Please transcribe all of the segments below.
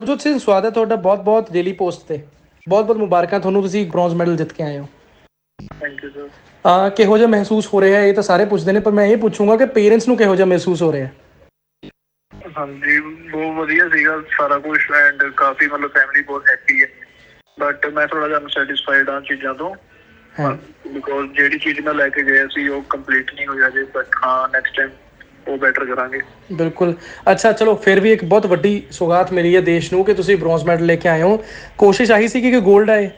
ਨਵਜੋਤ ਸਿੰਘ ਸਵਾਗਤ ਹੈ ਤੁਹਾਡਾ। ਬਹੁਤ-ਬਹੁਤ ਡੇਲੀ ਪੋਸਟ ਤੇ। ਬਹੁਤ-ਬਹੁਤ ਮੁਬਾਰਕਾਂ। ਤੁਹਾਨੂੰ ਤੁਸੀਂ ਬ੍ਰੌਂਜ਼ ਮੈਡਲ ਜਿੱਤ ਕੇ ਆਏ ਹੋ। ਥੈਂਕ ਯੂ ਸਰ ਆ ਕਿਹੋ ਜਿਹਾ ਮਹਿਸੂਸ ਹੋ ਰਿਹਾ? ਹੈ ਇਹ ਤਾਂ ਸਾਰੇ ਪੁੱਛਦੇ ਨੇ ਪਰ ਮੈਂ ਇਹ ਪੁੱਛੂੰਗਾ ਕਿ ਪੇਰੈਂਟਸ ਨੂੰ ਕਿਹੋ ਜਿਹਾ ਮਹਿਸੂਸ ਹੋ ਰਿਹਾ? ਹੈ ਹਾਂਜੀ ਬਹੁਤ ਵਧੀਆ ਸੀਗਾ। ਸਾਰਾ ਕੁਝ ਐਂਡ ਕਾਫੀ ਮਤਲਬ ਫੈਮਿਲੀ ਬਹੁਤ ਹੈਪੀ ਹੈ। ਬਟ ਮੈਂ ਥੋੜਾ ਜਿਹਾ ਅਨਸੈਟੀਸਫਾਈਡ ਹਾਂ ਚੀਜ਼ਾਂ ਤੋਂ। ਹਾਂ। ਬਿਕੋਜ਼ ਜਿਹੜੀ ਚੀਜ਼ ਮੈਂ ਲੈ ਕੇ ਗਿਆ ਸੀ ਉਹ ਕੰਪਲੀਟ ਨਹੀਂ ਹੋਈ ਅਜੇ ਬਟ ਹਾਂ ਨੈਕਸਟ ਟਾਈਮ ਉਹ ਬੈਟਰ ਕਰਾਂਗੇ। ਬਿਲਕੁਲ। ਅੱਛਾ ਚਲੋ ਫਿਰ ਵੀ ਇੱਕ ਬਹੁਤ ਵੱਡੀ ਸੌਗਾਤ ਮਿਲੀ ਹੈ ਦੇਸ਼ ਨੂੰ ਕਿ ਤੁਸੀਂ ਬ੍ਰੌਂਜ਼ ਮੈਡਲ ਲੈ ਕੇ ਆਏ ਹੋ। ਕੋਸ਼ਿਸ਼ ਆਹੀ ਸੀ ਕਿ 골ਡ ਆਏ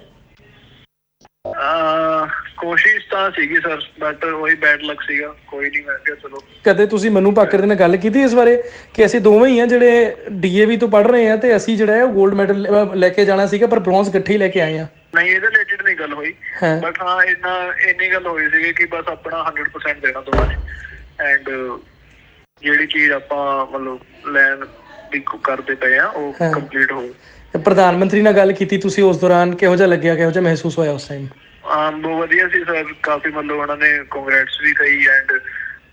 ਕੋਸ਼ਿਸ਼ ਤਾਂ ਸੀਗੀ ਸਰ ਬਟ ਉਹੀ ਬੈਡ ਲੱਕ ਸੀਗਾ। ਕੋਈ ਨਹੀਂ ਮੈਂ ਕਿਹਾ ਚਲੋ। ਕਦੇ ਤੁਸੀਂ ਮਨੂ ਭਾਕਰ ਦੇ ਨਾਲ ਗੱਲ ਕੀਤੀ ਇਸ ਬਾਰੇ? ਕਿ ਅਸੀਂ ਦੋਵੇਂ ਹੀ ਆ ਜਿਹੜੇ ਡੀਏਵੀ ਤੋਂ ਪੜ੍ਹ ਰਹੇ ਆ ਤੇ ਅਸੀਂ ਜਿਹੜਾ ਹੈ ਉਹ 골ਡ ਮੈਡਲ ਲੈ ਕੇ ਜਾਣਾ ਸੀਗਾ ਪਰ ਬ੍ਰੌਂਜ਼ ਇਕੱਠੇ ਹੀ ਲੈ ਕੇ ਆਏ ਆ। ਨਹੀਂ ਇਹਦੇ ਰਿਲੇਟਡ ਨਹੀਂ ਗੱਲ ਹੋਈ। ਬਟ ਹਾਂ ਇੰਨਾ ਇੰਨੀ ਗੱਲ ਹੋਈ ਸੀਗੀ ਕਿ ਬਸ ਆਪਣਾ 100% ਦੇਣਾ ਦੋਵਾਂ ਨੇ। ਐਂਡ ਜਿਹੜੀ ਚੀਜ਼ ਆਪਾਂ ਮਤਲਬ ਲੈਣ ਦੀ ਕ- ਕਰਦੇ ਪਏ ਆ ਉਹ ਹਾਂ। ਕੰਪਲੀਟ ਹੋ ਤੇ ਪ੍ਰਧਾਨ ਮੰਤਰੀ ਨਾਲ ਗੱਲ ਕੀਤੀ ਤੁਸੀਂ ਉਸ ਦੌਰਾਨ ਕਿਹੋ ਜਿਹਾ ਲੱਗਿਆ ਕਿਹੋ ਜਿਹਾ ਮਹਿਸੂਸ ਹੋਇਆ ਉਸ ਟਾਈਮ ਆਮ ਬਹੁਤ ਵਧੀਆ ਸੀ ਸਰ ਕਾਫੀ ਮਤਲਬ ਉਹਨਾਂ ਨੇ ਕੰਗ੍ਰੈਟਸ ਵੀ ਕਹੀ ਐਂਡ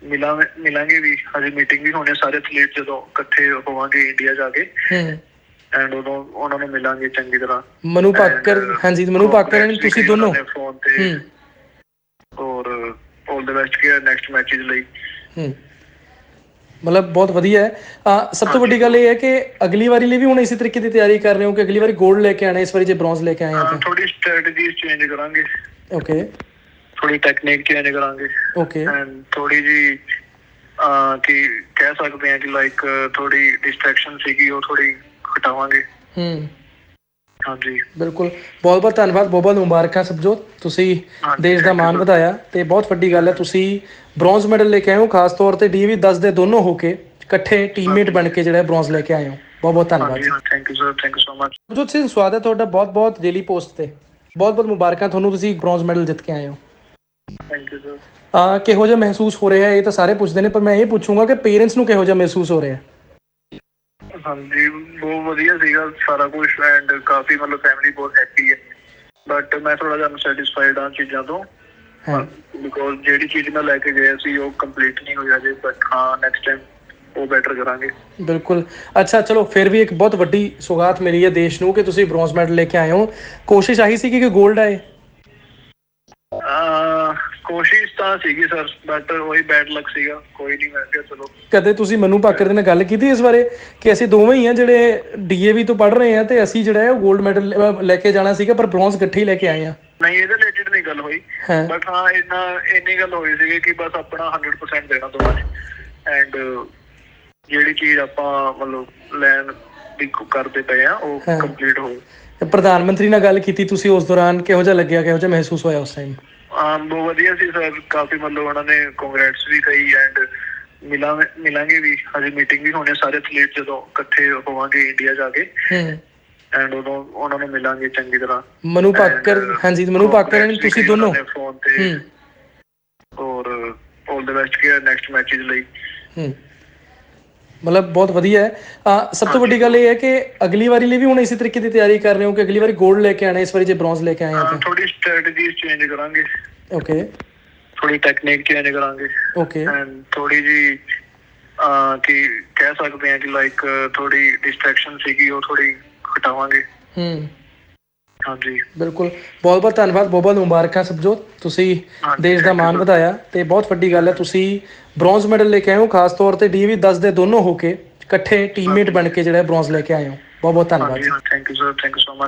ਮਿਲਾਂ ਮਿਲਾਂਗੇ ਵੀ ਹਜੇ ਮੀਟਿੰਗ ਵੀ ਹੋਣੀ ਹੈ ਸਾਰੇ ਐਥਲੀਟ ਜਦੋਂ ਇਕੱਠੇ ਹੋਵਾਂਗੇ ਇੰਡੀਆ ਜਾ ਕੇ। ਹੂੰ। ਐਂਡ ਉਦੋਂ ਉਹਨਾਂ ਨੂੰ ਮਿਲਾਂਗੇ ਚੰਗੀ ਤਰ੍ਹਾਂ। ਮਨੂ And, ਹਾਂਜੀ ਮਨੂ congrats and ਤੁਸੀਂ ਦੋਨੋਂ। ਤੇ। ਹੂੰ। ਔਰ ਆਲ ਦ ਬੈਸਟ ਕੇ ਨੈਕਸਟ ਮੈਚਸ ਲਈ। ਹੂੰ। ਮਤਲਬ ਬਹੁਤ ਵਧੀਆ ਹੈ। ਸਭ ਤੋਂ ਵੱਡੀ ਗੱਲ ਇਹ ਹੈ ਕਿ ਅਗਲੀ ਵਾਰੀ ਲਈ ਵੀ ਹੁਣ ਇਸੇ ਤਰੀਕੇ ਦੀ ਤਿਆਰੀ ਕਰ ਰਹੇ ਹੋ ਕਿ ਅਗਲੀ ਵਾਰੀ 골ਡ ਲੈ ਕੇ ਆਣਾ ਇਸ ਵਾਰੀ ਜੇ ਬ੍ਰੌਂਜ਼ ਲੈ ਕੇ ਆਏ ਆ ਤਾਂ। ਥੋੜੀ ਸਟ੍ਰੈਟਜੀਜ਼ ਚੇਂਜ ਕਰਾਂਗੇ। ਓਕੇ ਥੋੜੀ ਟੈਕਨੀਕ ਚੇਂਜ ਕਰਾਂਗੇ। ਓਕੇ ਐਂਡ ਥੋੜੀ ਜੀ ਆ ਕਿ ਕਹਿ ਸਕਦੇ ਆ ਕਿ ਲਾਈਕ ਥੋੜੀ ਡਿਸਟਰੈਕਸ਼ਨ ਸੀਗੀ ਉਹ ਥੋੜੀ ਹਟਾਵਾਂਗੇ ਹੂੰ। ਹਾਂਜੀ। ਬਿਲਕੁਲ। ਬਹੁਤ ਬਹੁਤ ਧੰਨਵਾਦ ਬਹੁਤ ਬਹੁਤ ਮੁਬਾਰਕਾਂ ਸਭਜੋਤ ਤੁਸੀਂ ਦੇਸ਼ ਦਾ ਮਾਣ. ਵਧਾਇਆ ਤੇ ਬਹੁਤ ਵੱਡੀ ਗੱਲ ਹੈ ਤੁਸੀਂ ਬ੍ਰੌਂਜ਼ ਮੈਡਲ ਲੈ ਕੇ ਆਏ ਹੋ ਖਾਸ ਤੌਰ ਤੇ ਡੀਵੀ 10 ਦੇ ਦੋਨੋਂ ਹੋ ਕੇ ਇਕੱਠੇ ਟੀਮਮੇਟ ਬਣ ਕੇ ਜਿਹੜਾ ਬ੍ਰੌਂਜ਼ ਲੈ ਕੇ ਆਏ ਹੋ। ਬਹੁਤ ਬਹੁਤ ਧੰਨਵਾਦ। Thank you sir thank you so much Navjot Singh ਸਵਾਗਤ ਹੈ ਤੁਹਾਡਾ ਬਹੁਤ ਬਹੁਤ ਡੇਲੀ ਪੋਸਟ ਤੇ। ਬਹੁਤ ਬਹੁਤ ਮੁਬਾਰਕਾਂ ਤੁਹਾਨੂੰ ਤੁਸੀਂ ਬ੍ਰੌਂਜ਼ ਮੈਡਲ ਜਿੱਤ ਕੇ ਆਏ ਹੋ। ਥੈਂਕ ਯੂ ਸਰ ਆ ਕਿਹੋ ਜਿਹਾ ਮਹਿਸੂਸ ਹੋ ਰਿਹਾ ਹੈ ਇਹ ਤਾਂ ਸਾਰੇ ਪੁੱਛਦੇ ਨੇ ਪਰ ਮੈਂ ਇਹ ਪੁੱਛੂੰਗਾ ਕਿ ਪੇਰੈਂਟਸ ਨੂੰ ਕਿਹੋ ਜਿਹਾ ਮਹਿਸੂਸ ਹੋ ਰਿਹਾ ਹੈ? ਹਾਂਜੀ ਬਹੁਤ ਵਧੀਆ ਸੀਗਾ ਸਾਰਾ ਕੁਝ ਐਂਡ ਕਾਫੀ ਮਤਲਬ ਫੈਮਿਲੀ ਬਹੁਤ ਹੈਪੀ ਹੈ। ਬਟ ਮੈਂ ਥੋੜਾ ਜਿਹਾ ਅਨਸੈਟੀਸਫਾਈਡ ਹਾਂ ਚੀਜ਼ਾਂ ਤੋਂ। ਹਾਂ। ਬਿਕੋਜ਼ ਜਿਹੜੀ ਚੀਜ਼ ਮੈਂ ਲੈ ਕੇ ਗਿਆ ਸੀ ਉਹ ਕੰਪਲੀਟ ਨਹੀਂ ਹੋਈ ਅਜੇ ਬਟ ਹਾਂ ਨੈਕਸਟ ਟਾਈਮ ਉਹ ਬੈਟਰ ਕਰਾਂਗੇ। ਬਿਲਕੁਲ। ਅੱਛਾ ਚਲੋ ਫਿਰ ਵੀ ਇੱਕ ਬਹੁਤ ਵੱਡੀ ਸੌਗਾਤ ਮਿਲੀ ਹੈ ਦੇਸ਼ ਨੂੰ ਕਿ ਤੁਸੀਂ ਬ੍ਰੌਂਜ਼ ਮੈਡਲ ਲੈ ਕੇ ਆਏ ਹੋ। ਕੋਸ਼ਿਸ਼ ਆਹੀ ਸੀ ਕਿ 골ਡ ਆਏ? ਕੋਸ਼ਿਸ਼ ਤਾਂ ਸੀਗੀ ਸਰ ਬਟ ਉਹੀ ਬੈਡ ਲੱਕ ਸੀਗਾ ਕੋਈ ਨਹੀਂ ਮੈਂ ਕਿਹਾ ਚਲੋ। ਕਦੇ ਤੁਸੀਂ ਮਨੂ ਭਾਕਰ ਦੇ ਨਾਲ ਗੱਲ ਕੀਤੀ ਇਸ ਬਾਰੇ? ਕਿ ਅਸੀਂ ਦੋਵੇਂ ਹੀ ਆ ਜਿਹੜੇ ਡੀਏਵੀ ਤੋਂ ਪੜ੍ਹ ਰਹੇ ਆ ਤੇ ਅਸੀਂ ਜਿਹੜਾ ਹੈ ਉਹ 골ਡ ਮੈਡਲ ਲੈ ਕੇ ਜਾਣਾ ਸੀਗਾ ਪਰ ਬ੍ਰੌਂਜ਼ ਇਕੱਠੇ ਹੀ ਲੈ ਕੇ ਆਏ ਆ। ਨਹੀਂ ਇਹਦੇ ਰਿਲੇਟਡ ਨਹੀਂ ਗੱਲ ਹੋਈ। ਬਟ ਹਾਂ ਇੰਨਾ ਇੰਨੀ ਗੱਲ ਹੋਈ ਸੀਗੀ ਕਿ ਬਸ ਆਪਣਾ 100% ਦੇਣਾ ਦੋਵਾਂ ਨੇ। ਐਂਡ ਜਿਹੜੀ ਚੀਜ਼ ਆਪਾਂ ਮਤਲਬ ਲੈਣ ਦੀ ਕ- ਕਰਦੇ ਪਏ ਆ ਉਹ। ਕੰਪਲੀਟ ਹੋ ਪ੍ਰਧਾਨ ਮੰਤਰੀ ਨਾਲ ਗੱਲ ਕੀਤੀ ਤੁਸੀਂ ਉਸ ਦੌਰਾਨ ਕਿਹੋ ਜਿਹਾ ਲੱਗਿਆ ਕਿਹੋ ਜਿਹਾ ਮਹਿਸੂਸ ਹੋਇਆ ਉਸ ਟਾਈਮ ਆਮ ਬਹੁਤ ਵਧੀਆ ਸੀ ਸਰ ਕਾਫੀ ਮਤਲਬ ਉਹਨਾਂ ਨੇ ਕੰਗ੍ਰੈਟਸ ਵੀ ਕਹੀ ਐਂਡ ਮਿਲਾਂ ਮਿਲਾਂਗੇ ਵੀ ਹਜੇ ਮੀਟਿੰਗ ਵੀ ਹੋਣੀ ਸਾਰੇ ਐਥਲੀਟ ਜਦੋਂ ਇਕੱਠੇ ਹੋਵਾਂਗੇ ਇੰਡੀਆ ਜਾ ਕੇ। ਹੂੰ। ਐਂਡ ਉਦੋਂ ਉਹਨਾਂ ਨੂੰ ਮਿਲਾਂਗੇ ਚੰਗੀ ਤਰ੍ਹਾਂ। ਮਨੂ And, ਹਾਂਜੀ ਮਨੂ congrats ਵੀ ਤੁਸੀਂ ਦੋਨੋਂ। ਨੇ ਫੋਨ ਤੇ। ਹੂੰ। ਔਰ ਆਲ ਦ ਬੈਸਟ ਕੇ ਨੈਕਸਟ ਮੈਚਸ ਲਈ। ਹੂੰ। ਮਤਲਬ ਬਹੁਤ ਵਧੀਆ ਹੈ। ਸਭ ਤੋਂ ਵੱਡੀ ਗੱਲ ਇਹ ਹੈ ਕਿ ਅਗਲੀ ਵਾਰੀ ਲਈ ਵੀ ਹੁਣ ਇਸੇ ਤਰੀਕੇ ਦੀ ਤਿਆਰੀ ਕਰ ਰਹੇ ਹੋ ਕਿ ਅਗਲੀ ਵਾਰੀ 골ਡ ਲੈ ਕੇ ਆਣਾ ਇਸ ਵਾਰੀ ਜੇ ਬ੍ਰੌਂਜ਼ ਲੈ ਕੇ ਆਏ ਆ ਤਾਂ। ਥੋੜੀ ਸਟ੍ਰੈਟਜੀਜ਼ ਚੇਂਜ ਕਰਾਂਗੇ। ਓਕੇ ਥੋੜੀ ਟੈਕਨੀਕ ਚੇਂਜ ਕਰਾਂਗੇ। ਓਕੇ ਐਂਡ ਥੋੜੀ ਜੀ ਆ ਕਿ ਕਹਿ ਸਕਦੇ ਆ ਕਿ ਲਾਈਕ ਥੋੜੀ ਡਿਸਟਰੈਕਸ਼ਨ ਸੀਗੀ ਉਹ ਥੋੜੀ ਹਟਾਵਾਂਗੇ ਹੂੰ। ਹਾਂਜੀ। ਬਿਲਕੁਲ। ਬਹੁਤ ਬਹੁਤ ਧੰਨਵਾਦ ਬਹੁਤ ਬਹੁਤ ਮੁਬਾਰਕਾਂ ਸਭਜੋਤ ਤੁਸੀਂ ਦੇਸ਼ ਦਾ ਮਾਣ. ਵਧਾਇਆ ਤੇ ਬਹੁਤ ਵੱਡੀ ਗੱਲ ਹੈ ਤੁਸੀਂ ਬ੍ਰੌਂਜ਼ ਮੈਡਲ ਲੈ ਕੇ ਆਏ ਹੋ ਖਾਸ ਤੌਰ ਤੇ ਡੀਵੀ 10 ਦੇ ਦੋਨੋਂ ਹੋ ਕੇ ਇਕੱਠੇ ਟੀਮਮੇਟ ਬਣ ਕੇ ਜਿਹੜਾ ਬ੍ਰੌਂਜ਼ ਲੈ ਕੇ ਆਏ ਹੋ। ਬਹੁਤ ਬਹੁਤ ਧੰਨਵਾਦ। Thank you sir thank you so much